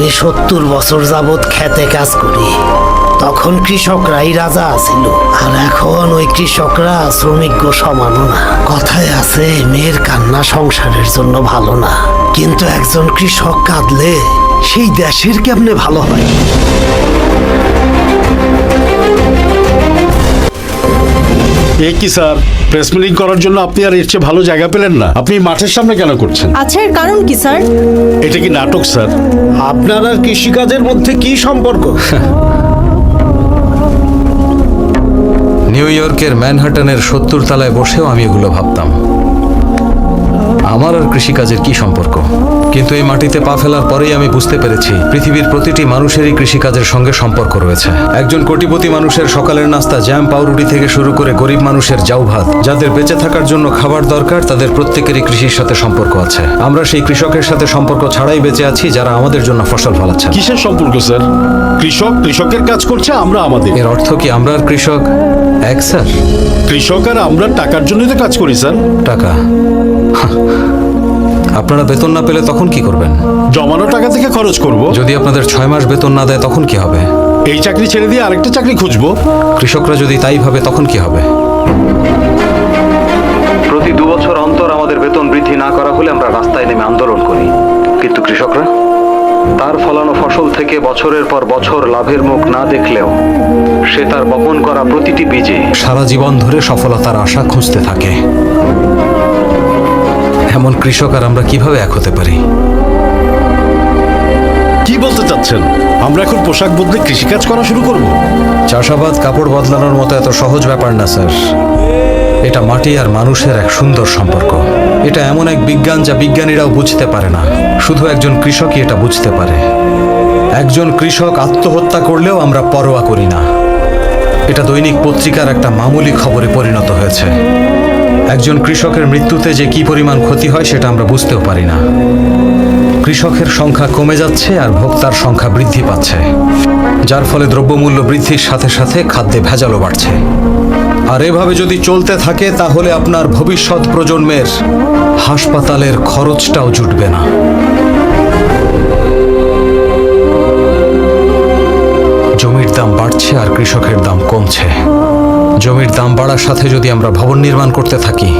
আমি সত্তর বছর যাবৎ খেতে কাজ করি। তখন কৃষকরাই রাজা আছিল। আর এখন ওই কৃষকরা শ্রমিক সমানো না। কথায় আছে, মেয়ের কান্না সংসারের জন্য ভালো না। কিন্তু একজন কৃষক কাঁদলে সেই দেশের কেমনে ভালো হয়? এ কি স্যার? প্রেস মিটিং করার জন্য আপনি আর এর চেয়ে ভালো জায়গা পেলেন না। আপনি মাঠের সামনে কেন করছেন? আচ্ছা এর কারণ কি স্যার? এটা কি নাটক স্যার? আপনার আর কৃষিকাজের মধ্যে কি সম্পর্ক? নিউ ইয়র্কের ম্যানহাটনের সত্তর তলায় বসেও আমি এগুলো ভাবতাম। আমার আর কৃষিকাজের কি সম্পর্ক? কিন্তু এই মাটিতে পা ফেলার পরেই আমি বুঝতে পেরেছি পৃথিবীর প্রতিটি মানুষেরই কৃষিকাজের সঙ্গে সম্পর্ক রয়েছে। একজন কোটিপতি মানুষের সকালের নাস্তা জ্যাম পাউরুটি থেকে শুরু করে গরিব মানুষের জাউ ভাত যাদের বেঁচে থাকার জন্য খাবার দরকার তাদের প্রত্যেকেরই কৃষির সাথে সম্পর্ক আছে। আমরা সেই কৃষকের সাথে সম্পর্ক ছাড়াই বেঁচে আছি যারা আমাদের জন্য ফসল ফলাচ্ছে কিসের সম্পর্ক স্যার? কৃষক কৃষকের কাজ করছে আমরা আমাদের। এর অর্থ কি আমরা আর কৃষক? এক স্যার। কৃষক আর আমরা টাকার জন্যই তো কাজ করি স্যার। টাকা? হাহ। আপনারা বেতন না পেলে তখন কি করবেন? জমানো টাকা থেকে খরচ করব। যদি আপনাদের ছয় মাস বেতন না দেয় তখন কি হবে? এই চাকরি ছেড়ে দিয়ে আরেকটা চাকরি খুঁজবো। কৃষকরা যদি তাই ভাবে তখন কি হবে? প্রতি দু বছর অন্তর আমাদের বেতন বৃদ্ধি না করা হলে আমরা রাস্তায় নেমে আন্দোলন করি। কিন্তু কৃষকরা? তার ফলানো ফসল থেকে বছরের পর বছর লাভের মুখ না দেখলেও সে তার বপন করা প্রতিটি বীজে সারা জীবন ধরে সফলতার আশা খুঁজতে থাকে। এমন কৃষক আর আমরা কীভাবে এক হতে পারি? কি বলতে চাচ্ছেন? আমরা এখন পোশাক বদলে কৃষিকাজ করা শুরু করব। চাষাবাদ কাপড় বদলানোর মতো এত সহজ ব্যাপার না স্যার। এটা মাটি আর মানুষের এক সুন্দর সম্পর্ক। এটা এমন এক বিজ্ঞান যা বিজ্ঞানীরাও বুঝতে পারে না। শুধু একজন কৃষকই এটা বুঝতে পারে। একজন কৃষক আত্মহত্যা করলেও আমরা পরোয়া করি না। এটা দৈনিক পত্রিকার একটা মামুলি খবরে পরিণত হয়েছে। একজন কৃষকের মৃত্যুতে যে কি পরিমাণ ক্ষতি হয় সেটা আমরা বুঝতেও পারি না। কৃষকের সংখ্যা কমে যাচ্ছে আর ভোক্তার সংখ্যা বৃদ্ধি পাচ্ছে। যার ফলে দ্রব্যমূল্য বৃদ্ধির সাথে সাথে খাদ্যে ভেজালও বাড়ছে। আর এভাবে যদি চলতে থাকে, তাহলে আপনার ভবিষ্যৎ প্রজন্মের হাসপাতালের খরচটাও জুটবে না। জমির দাম বাড়ছে আর কৃষকের দাম কমছে। জমির দাম বাড়ার সাথে যদি আমরা ভবন নির্মাণ করতে থাকি,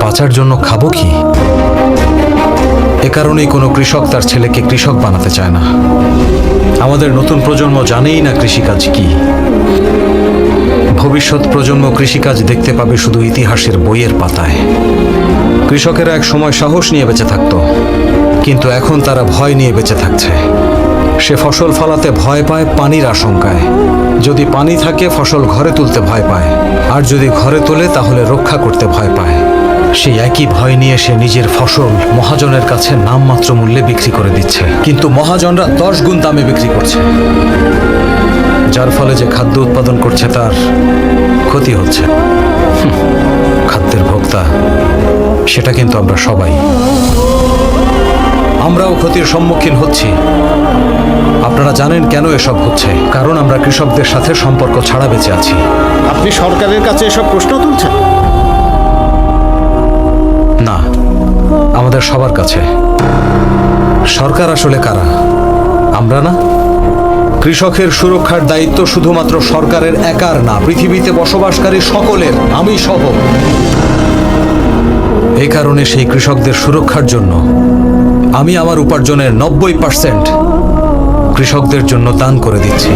বাঁচার জন্য খাব কি? এ কারণেই কোনো কৃষক তার ছেলেকে কৃষক বানাতে চায় না। আমাদের নতুন প্রজন্ম জানেই না কৃষিকাজ কি। ভবিষ্যৎ প্রজন্ম কৃষিকাজ দেখতে পাবে শুধু ইতিহাসের বইয়ের পাতায়। কৃষকেরা এক সময় সাহস নিয়ে বেঁচে থাকতো, কিন্তু এখন তারা ভয় নিয়ে বেঁচে থাকছে। সে ফসল ফলাতে ভয় পায় পানির আশঙ্কায়। যদি পানি থাকে, ফসল ঘরে তুলতে ভয় পায়। আর যদি ঘরে তোলে, তাহলে রক্ষা করতে ভয় পায়। সেই একই ভয় নিয়ে সে নিজের ফসল মহাজনের কাছে নামমাত্র মূল্যে বিক্রি করে দিচ্ছে। কিন্তু মহাজনরা দশ গুণ দামে বিক্রি করছে। যার ফলে যে খাদ্য উৎপাদন করছে তার ক্ষতি হচ্ছে। খাদ্যের ভোক্তা, সেটা কিন্তু আমরা সবাই। আমরাও ক্ষতির সম্মুখীন হচ্ছি। আপনারা জানেন কেন এসব হচ্ছে? কারণ আমরা কৃষকদের সাথে সম্পর্ক ছাড়া বেঁচে আছি। আপনি সরকারের কাছে এসব প্রশ্ন তুলছেন? আমাদের সবার কাছে। সরকার আসলে কারা? আমরা না? কৃষকের সুরক্ষার দায়িত্ব শুধুমাত্র সরকারের একার না, পৃথিবীতে বসবাসকারী সকলের আমি সহ। এই কারণে সেই কৃষকদের সুরক্ষার জন্য আমি আমার উপার্জনের নব্বই পার্সেন্ট কৃষকদের জন্য দান করে দিচ্ছি।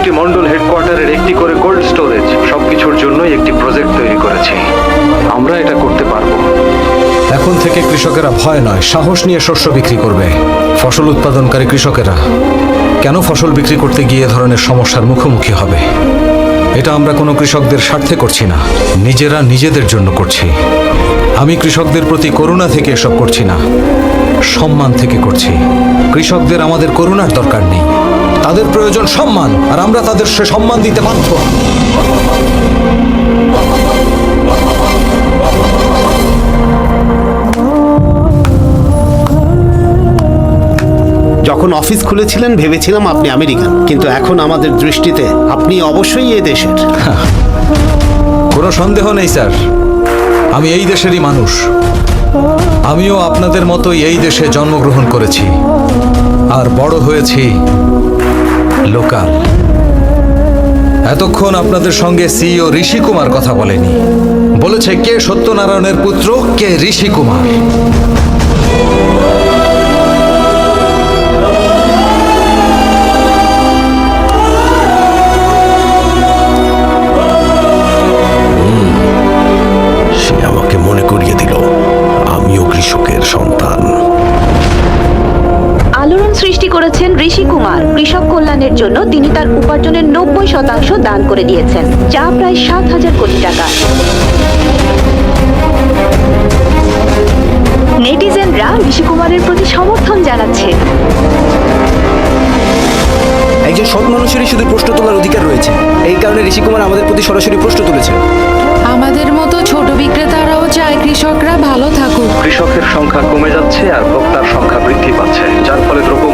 প্রতিটি মন্ডল হেডকোয়ার্টারের একটি করে কোল্ড স্টোরেজ সবকিছুর জন্যই একটি প্রজেক্ট তৈরি করেছি। আমরা এটা করতে পারব। এখন থেকে কৃষকেরা ভয় নয়, সাহস নিয়ে শস্য বিক্রি করবে। ফসল উৎপাদনকারী কৃষকেরা, কেন ফসল বিক্রি করতে গিয়ে ধরনের সমস্যার মুখোমুখি হবে? এটা আমরা কোনো কৃষকদের স্বার্থে করছি না, নিজেরা নিজেদের জন্য করছি। আমি কৃষকদের প্রতি করুণা থেকে এসব করছি না, সম্মান থেকে করছি। কৃষকদের আমাদের করুণার দরকার নেই। তাদের প্রয়োজন সম্মান আর আমরা তাদের সে সম্মান দিতে বাধ্য। যখন অফিস খুলেছিলেন ভেবেছিলাম আপনি আমেরিকান কিন্তু এখন আমাদের দৃষ্টিতে আপনি অবশ্যই এ দেশের। কোনো সন্দেহ নেই স্যার। আমি এই দেশেরই মানুষ। আমিও আপনাদের মতোই এই দেশে জন্মগ্রহণ করেছি। আর বড় হয়েছি লোকাল। এতক্ষণ আপনাদের সঙ্গে সিইও ঋষি কুমার কথা বলেনি। বলেছে, কে সত্যনারায়ণের পুত্র, কে ঋষি কুমার। সে আমাকে মনে করিয়ে দিল, আমিও কৃষকের সন্তান। করেছেন ঋষি কুমার। কৃষক কল্যাণের জন্য তিনি তার উপার্জনের নব্বই শতাংশ দান করে দিয়েছেন যা প্রায় সাত হাজার কোটি টাকা। নেটিজেনরা ঋষি কুমারের প্রতি সমর্থন জানাচ্ছে। একজন সৎ মানুষেরই শুধু প্রশ্ন তোলার অধিকার রয়েছে। এই কারণে ঋষি কুমার আমাদের প্রতি সরাসরি প্রশ্ন তুলেছে আমাদের মতো ছোট বিক্রেতারাও চায় কৃষকরা ভালো থাকুক। কৃষকের সংখ্যা কমে যাচ্ছে আর ভোক্তার সংখ্যা বৃদ্ধি পাচ্ছে যার ফলে দ্রব্যমূল্য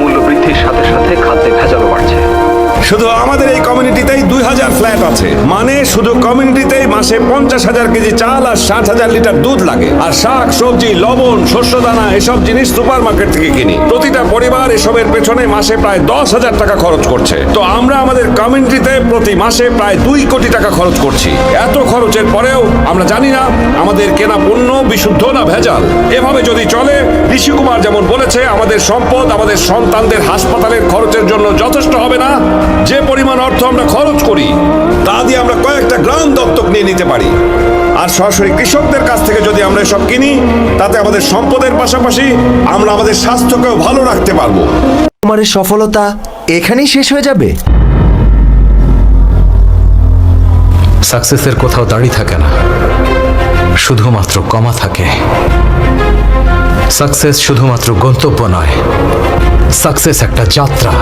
হাজার ফ্ল্যাট আছে। মানে শুধু কমিউনিটিতেই মাসে পঞ্চাশ হাজার কেজি চাল আর ষাট হাজার লিটার দুধ লাগে। আর শাক, সবজি, লবণ শস্য দানা এসব জিনিস সুপার মার্কেট থেকে কিনি। প্রতিটা পরিবার এসবের পেছনে মাসে প্রায় দশ হাজার টাকা খরচ করছে। তো আমরা আমাদের কমিউনিটিতে প্রতি মাসে প্রায় দুই কোটি টাকা খরচ করছি। এত খরচের পরেও আমরা জানি না আমাদের কেনা পণ্য বিশুদ্ধ না ভেজাল। এভাবে যদি চলে, ঋষি কুমার যেমন বলেছে, আমাদের সম্পদ আমাদের সন্তানদের হাসপাতালের খরচের জন্য যথেষ্ট হবে না। যে পরিমাণ অর্থ আমরা খরচ করি তা দিয়ে আমরা কয়েকটা গ্রাম দত্তক নিয়ে নিতে পারি। আর সরাসরি কৃষকদের কাছ থেকে যদি আমরা এসব কিনি তাতে আমাদের সম্পদের পাশাপাশি আমরা আমাদের স্বাস্থ্যকেও ভালো রাখতে পারব। কুমারের সফলতা এখানেই শেষ হয়ে যাবে। সাকসেসের কোথাও দাড়ি থাকে না। শুধুমাত্র কমা থাকে। সাকসেস শুধুমাত্র গন্তব্য নয় সাকসেস একটা যাত্রা।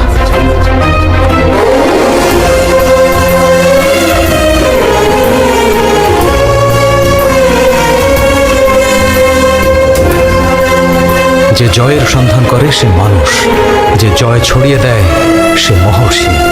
যে জয়ের সন্ধান করে সে মানুষ যে জয় ছড়িয়ে দেয় সে মহর্ষি।